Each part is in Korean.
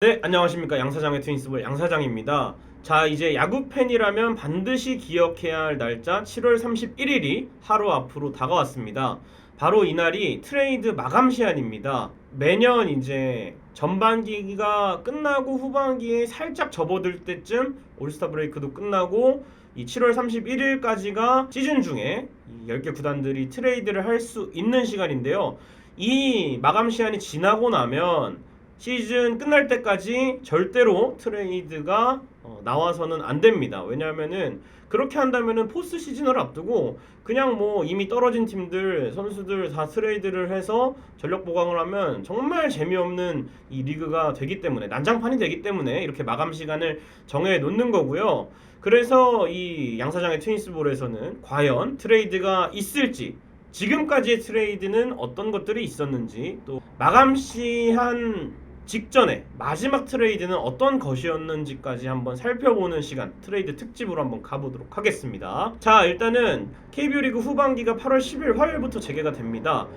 네, 안녕하십니까. 양사장의 트윈스볼 양사장입니다. 자, 이제 야구 팬이라면 반드시 기억해야 할 날짜 7월 31일이 하루 앞으로 다가왔습니다. 바로 이날이 트레이드 마감 시한입니다. 매년 이제 전반기가 끝나고 후반기에 살짝 접어들 때쯤 올스타 브레이크도 끝나고 이 7월 31일까지가 시즌 중에 이 10개 구단들이 트레이드를 할 수 있는 시간인데요. 이 마감 시한이 지나고 나면 시즌 끝날 때까지 절대로 트레이드가 어, 나와서는 안 됩니다. 왜냐하면은 그렇게 한다면은 포스트 시즌을 앞두고 그냥 뭐 이미 떨어진 팀들 선수들 다 트레이드를 해서 전력 보강을 하면 정말 재미없는 이 리그가 되기 때문에 난장판이 되기 때문에 이렇게 마감 시간을 정해 놓는 거고요. 그래서 이 양사장의 트윈스볼에서는 과연 트레이드가 있을지 지금까지의 트레이드는 어떤 것들이 있었는지 또 마감 시 한 직전에 마지막 트레이드는 어떤 것이었는지까지 한번 살펴보는 시간 트레이드 특집으로 한번 가보도록 하겠습니다. 자 일단은 KBO 리그 후반기가 8월 10일 화요일부터 재개가 됩니다.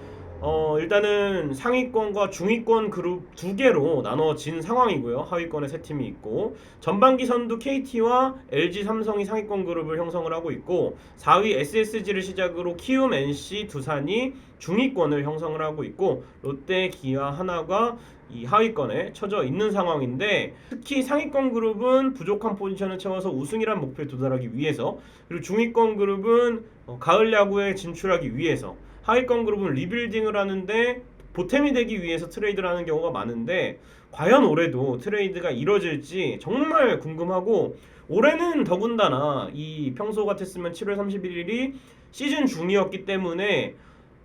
어 일단은 상위권과 중위권 그룹 두 개로 나눠진 상황이고요. 하위권에 세 팀이 있고 전반기 선두 KT와 LG 삼성이 상위권 그룹을 형성을 하고 있고 4위 SSG를 시작으로 키움 NC 두산이 중위권을 형성을 하고 있고 롯데 기아 하나가 이 하위권에 처져 있는 상황인데 특히 상위권 그룹은 부족한 포지션을 채워서 우승이란 목표에 도달하기 위해서 그리고 중위권 그룹은 어, 가을 야구에 진출하기 위해서 하위권 그룹은 리빌딩을 하는데 보탬이 되기 위해서 트레이드를 하는 경우가 많은데 과연 올해도 트레이드가 이뤄질지 정말 궁금하고 올해는 더군다나 이 평소 같았으면 7월 31일이 시즌 중이었기 때문에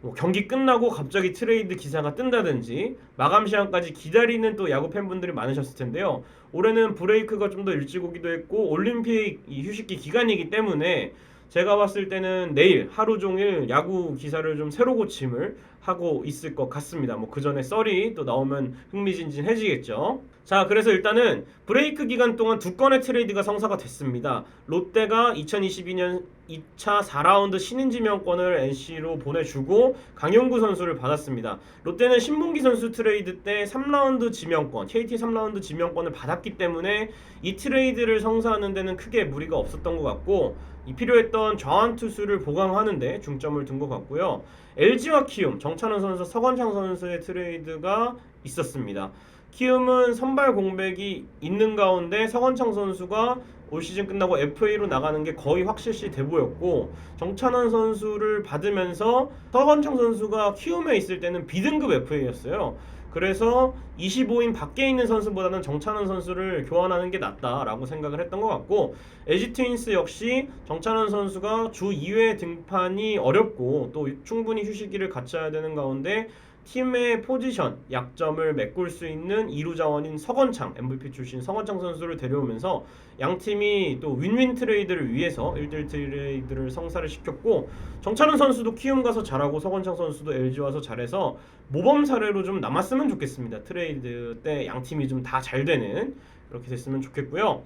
뭐 경기 끝나고 갑자기 트레이드 기사가 뜬다든지 마감 시간까지 기다리는 또 야구 팬분들이 많으셨을 텐데요. 올해는 브레이크가 좀 더 일찍 오기도 했고 올림픽 이 휴식기 기간이기 때문에 제가 봤을 때는 내일 하루 종일 야구 기사를 좀 새로 고침을 하고 있을 것 같습니다. 뭐 그 전에 썰이 또 나오면 흥미진진해지겠죠. 자, 그래서 일단은 브레이크 기간 동안 두 건의 트레이드가 성사가 됐습니다. 롯데가 2022년 2차 4라운드 신인 지명권을 NC로 보내주고 강용구 선수를 받았습니다. 롯데는 신문기 선수 트레이드 때 3라운드 지명권, KT 3라운드 지명권을 받았기 때문에 이 트레이드를 성사하는 데는 크게 무리가 없었던 것 같고 이 필요했던 좌완 투수를 보강하는데 중점을 둔 것 같고요. LG와 키움, 정 찬원 선수, 서건창 선수의 트레이드가 있었습니다. 키움은 선발 공백이 있는 가운데 서건창 선수가 올 시즌 끝나고 FA로 나가는 게 거의 확실시 돼 보였고 정찬원 선수를 받으면서 서건창 선수가 키움에 있을 때는 B등급 FA였어요. 그래서 25인 밖에 있는 선수보다는 정찬원 선수를 교환하는 게 낫다라고 생각을 했던 것 같고 LG 트윈스 역시 정찬원 선수가 주 2회 등판이 어렵고 또 충분히 휴식기를 갖춰야 되는 가운데 팀의 포지션 약점을 메꿀 수 있는 이루 자원인 서건창 MVP 출신 서건창 선수를 데려오면서 양 팀이 또 윈윈 트레이드를 위해서 1대1 트레이드를 성사를 시켰고 정찬훈 선수도 키움 가서 잘하고 서건창 선수도 LG 와서 잘해서 모범 사례로 좀 남았으면 좋겠습니다. 트레이드 때 양 팀이 좀 다 잘 되는 그렇게 됐으면 좋겠고요.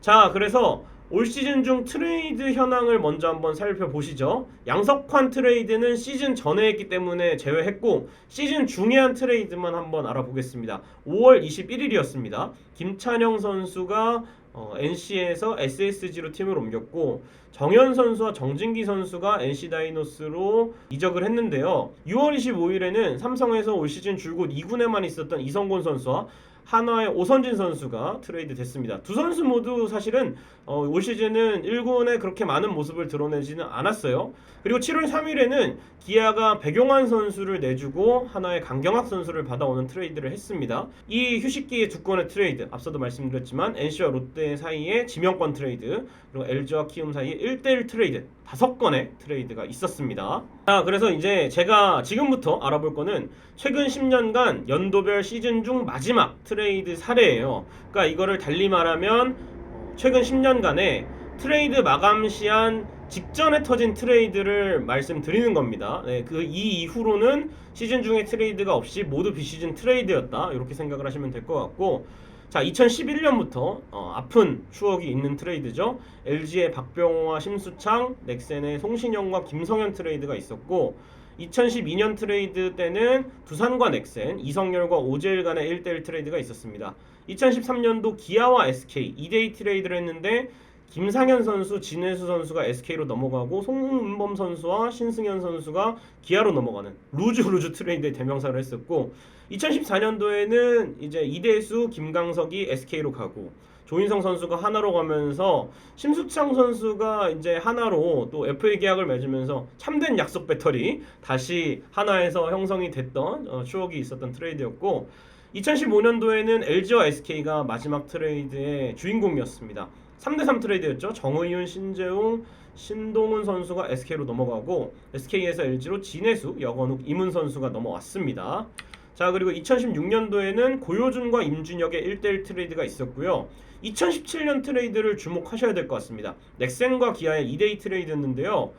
자, 그래서 올 시즌 중 트레이드 현황을 먼저 한번 살펴보시죠. 양석환 트레이드는 시즌 전에 했기 때문에 제외했고 시즌 중에 한 트레이드만 한번 알아보겠습니다. 5월 21일이었습니다. 김찬영 선수가 어, NC에서 SSG로 팀을 옮겼고 정현 선수와 정진기 선수가 NC 다이노스로 이적을 했는데요. 6월 25일에는 삼성에서 올 시즌 줄곧 2군에만 있었던 이성곤 선수와 한화의 오선진 선수가 트레이드 됐습니다. 두 선수 모두 사실은 어, 올 시즌은 1군에 그렇게 많은 모습을 드러내지는 않았어요. 그리고 7월 3일에는 기아가 백용환 선수를 내주고 한화의 강경학 선수를 받아오는 트레이드를 했습니다. 이 휴식기의 두 건의 트레이드, 앞서도 말씀드렸지만 NC와 롯데 사이의 지명권 트레이드, 그리고 LG와 키움 사이의 1대1 트레이드, 다섯 건의 트레이드가 있었습니다. 자, 그래서 이제 제가 지금부터 알아볼 거는 최근 10년간 연도별 시즌 중 마지막 트레이드 사례예요. 그러니까 이거를 달리 말하면 어, 최근 10년간의 트레이드 마감 시한 직전에 터진 트레이드를 말씀드리는 겁니다. 네, 그 이 이후로는 시즌 중에 트레이드가 없이 모두 비시즌 트레이드였다. 이렇게 생각을 하시면 될 것 같고 자, 2011년부터 어, 아픈 추억이 있는 트레이드죠. LG의 박병호와 심수창, 넥센의 송신영과 김성현 트레이드가 있었고 2012년 트레이드 때는 두산과 넥센, 이성열과 오재일 간의 1대1 트레이드가 있었습니다. 2013년도 기아와 SK 2대2 트레이드를 했는데 김상현 선수, 진해수 선수가 SK로 넘어가고 송은범 선수와 신승현 선수가 기아로 넘어가는 루즈 루즈 트레이드의 대명사를 했었고 2014년도에는 이제 이대수, 김강석이 SK로 가고 조인성 선수가 하나로 가면서 심수창 선수가 이제 하나로 또 FA 계약을 맺으면서 참된 약속 배터리 다시 하나에서 형성이 됐던 어, 추억이 있었던 트레이드였고 2015년도에는 LG와 SK가 마지막 트레이드의 주인공이었습니다. 3대3 트레이드였죠. 정의윤, 신재웅, 신동훈 선수가 SK로 넘어가고 SK에서 LG로 진해수, 여건욱, 이문 선수가 넘어왔습니다. 자 그리고 2016년도에는 고효준과 임준혁의 1대1 트레이드가 있었고요. 2017년 트레이드를 주목하셔야 될 것 같습니다. 넥센과 기아의 2대2 트레이드였는데요.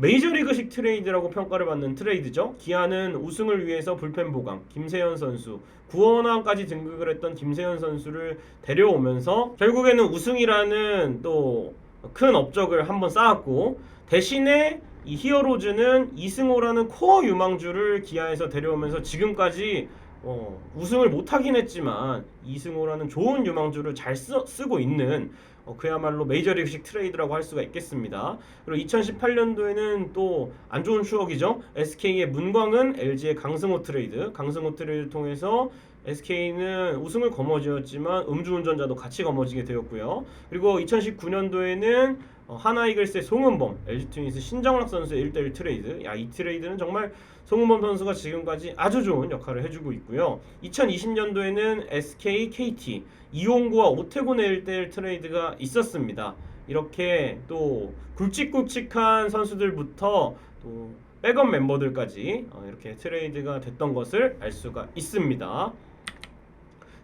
메이저리그식 트레이드라고 평가를 받는 트레이드죠. 기아는 우승을 위해서 불펜 보강 김세현 선수, 구원왕까지 등극을 했던 김세현 선수를 데려오면서 결국에는 우승이라는 또 큰 업적을 한번 쌓았고 대신에 이 히어로즈는 이승호라는 코어 유망주를 기아에서 데려오면서 지금까지 어, 우승을 못하긴 했지만 이승호라는 좋은 유망주를 잘 쓰, 쓰고 있는 어, 그야말로 메이저리그식 트레이드라고 할 수가 있겠습니다. 그리고 2018년도에는 또 안 좋은 추억이죠. SK의 문광은 LG의 강승호 트레이드, 강승호 트레이드 통해서 SK는 우승을 거머쥐었지만 음주운전자도 같이 거머쥐게 되었고요. 그리고 2019년도에는 어, 하나 이글스의 송은범, LG 트윈스 신정락 선수의 1대1 트레이드. 야, 이 트레이드는 정말 송은범 선수가 지금까지 아주 좋은 역할을 해주고 있고요. 2020년도에는 SK, KT, 이용구와 오태곤의 1대1 트레이드가 있었습니다. 이렇게 또 굵직굵직한 선수들부터 또 백업 멤버들까지 어, 이렇게 트레이드가 됐던 것을 알 수가 있습니다.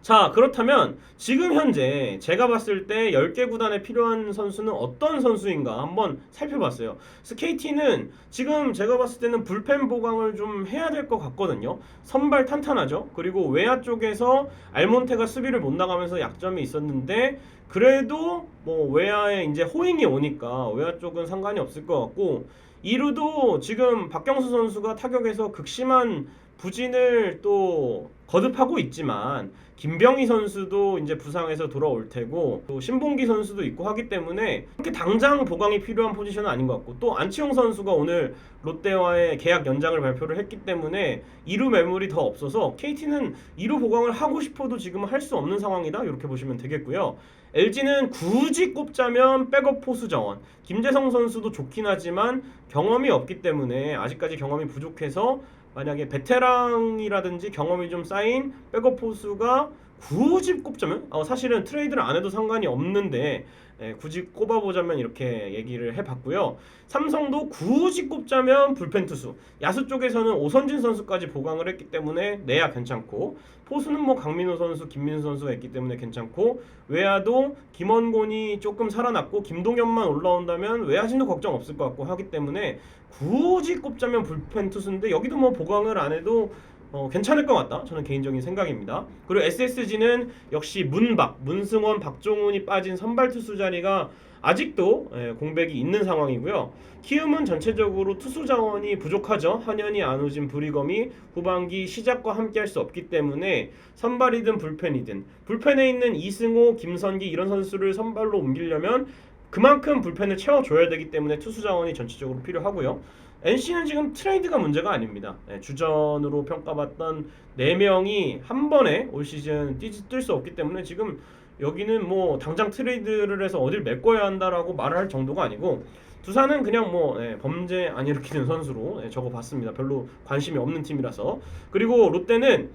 자, 그렇다면 지금 현재 제가 봤을 때 10개 구단에 필요한 선수는 어떤 선수인가 한번 살펴봤어요. 스케이티는 지금 제가 봤을 때는 불펜 보강을 좀 해야 될 것 같거든요. 선발 탄탄하죠. 그리고 외야 쪽에서 알몬테가 수비를 못 나가면서 약점이 있었는데 그래도 뭐 외야에 이제 호잉이 오니까 외야 쪽은 상관이 없을 것 같고 이루도 지금 박경수 선수가 타격에서 극심한 부진을 또 거듭하고 있지만 김병희 선수도 이제 부상에서 돌아올 테고 또 신봉기 선수도 있고 하기 때문에 그렇게 당장 보강이 필요한 포지션은 아닌 것 같고 또 안치홍 선수가 오늘 롯데와의 계약 연장을 발표를 했기 때문에 2루 매물이 더 없어서 KT는 2루 보강을 하고 싶어도 지금은 할 수 없는 상황이다 이렇게 보시면 되겠고요. LG는 굳이 꼽자면 백업 포수 정원 김재성 선수도 좋긴 하지만 경험이 없기 때문에 아직까지 경험이 부족해서 만약에 베테랑이라든지 경험이 좀 쌓인 백업 포수가 굳이 꼽자면? 어, 사실은 트레이드를 안 해도 상관이 없는데 예, 굳이 꼽아보자면 이렇게 얘기를 해봤고요. 삼성도 굳이 꼽자면 불펜 투수 야수 쪽에서는 오선진 선수까지 보강을 했기 때문에 내야 괜찮고 포수는 뭐 강민호 선수, 김민수 선수가 있기 때문에 괜찮고 외야도 김원곤이 조금 살아났고 김동현만 올라온다면 외야진도 걱정 없을 것 같고 하기 때문에 굳이 꼽자면 불펜 투수인데 여기도 뭐 보강을 안 해도 어, 괜찮을 것 같다. 저는 개인적인 생각입니다. 그리고 SSG는 역시 문박, 문승원, 박종훈이 빠진 선발 투수 자리가 아직도 예, 공백이 있는 상황이고요. 키움은 전체적으로 투수 자원이 부족하죠. 한현희, 안우진, 브리검이 후반기 시작과 함께 할 수 없기 때문에 선발이든 불펜이든 불펜에 있는 이승호, 김선기 이런 선수를 선발로 옮기려면 그만큼 불펜을 채워줘야 되기 때문에 투수 자원이 전체적으로 필요하고요. NC는 지금 트레이드가 문제가 아닙니다. 네, 주전으로 평가받던 4명이 한 번에 올 시즌 뛸 수 없기 때문에 지금 여기는 뭐 당장 트레이드를 해서 어딜 메꿔야 한다라고 말을 할 정도가 아니고 두산은 그냥 뭐 예, 범죄 안 일으키는 선수로 예, 적어봤습니다. 별로 관심이 없는 팀이라서 그리고 롯데는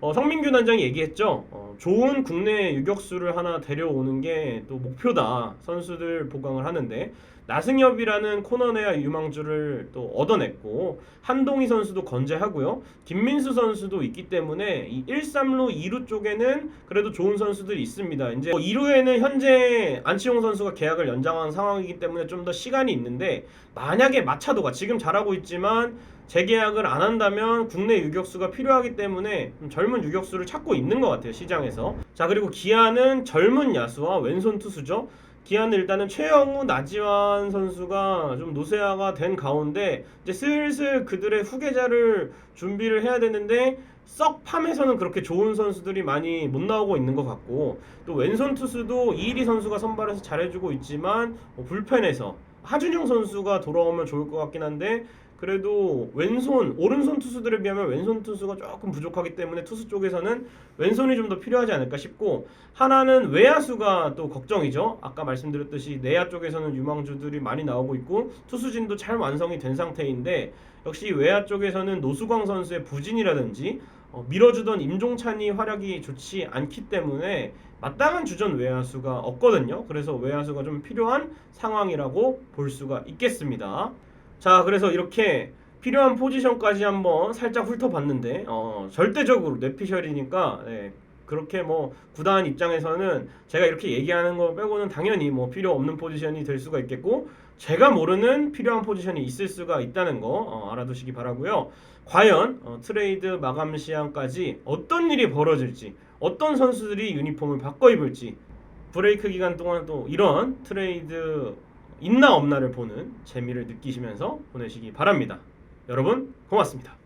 어, 성민규 단장이 얘기했죠. 어, 좋은 국내 유격수를 하나 데려오는 게 또 목표다. 선수들 보강을 하는데 나승엽이라는 코너내야 유망주를 또 얻어냈고 한동희 선수도 건재하고요. 김민수 선수도 있기 때문에 이 1, 3루, 2루 쪽에는 그래도 좋은 선수들이 있습니다. 이제 2루에는 현재 안치홍 선수가 계약을 연장한 상황이기 때문에 좀 더 시간이 있는데 만약에 마차도가 지금 잘하고 있지만 재계약을 안 한다면 국내 유격수가 필요하기 때문에 좀 젊은 유격수를 찾고 있는 것 같아요 시장에서 자 그리고 기아는 젊은 야수와 왼손 투수죠 기아는 일단은 최영우, 나지완 선수가 좀 노세화가 된 가운데 이제 슬슬 그들의 후계자를 준비를 해야 되는데 썩 팜에서는 그렇게 좋은 선수들이 많이 못 나오고 있는 것 같고 또 왼손 투수도 이일이 선수가 선발해서 잘해주고 있지만 뭐 불펜에서 하준영 선수가 돌아오면 좋을 것 같긴 한데 그래도 왼손 오른손 투수들에 비하면 왼손 투수가 조금 부족하기 때문에 투수 쪽에서는 왼손이 좀 더 필요하지 않을까 싶고 하나는 외야수가 또 걱정이죠. 아까 말씀드렸듯이 내야 쪽에서는 유망주들이 많이 나오고 있고 투수진도 잘 완성이 된 상태인데 역시 외야 쪽에서는 노수광 선수의 부진이라든지 어, 밀어주던 임종찬이 활약이 좋지 않기 때문에 마땅한 주전 외야수가 없거든요. 그래서 외야수가 좀 필요한 상황이라고 볼 수가 있겠습니다. 자, 그래서 이렇게 필요한 포지션까지 한번 살짝 훑어봤는데 어, 절대적으로 뇌피셜이니까 네, 그렇게 뭐 구단 입장에서는 제가 이렇게 얘기하는 거 빼고는 당연히 뭐 필요 없는 포지션이 될 수가 있겠고 제가 모르는 필요한 포지션이 있을 수가 있다는 거 어, 알아두시기 바라고요. 과연 어, 트레이드 마감 시한까지 어떤 일이 벌어질지 어떤 선수들이 유니폼을 바꿔 입을지 브레이크 기간 동안 또 이런 트레이드 있나 없나를 보는 재미를 느끼시면서 보내시기 바랍니다. 여러분 고맙습니다.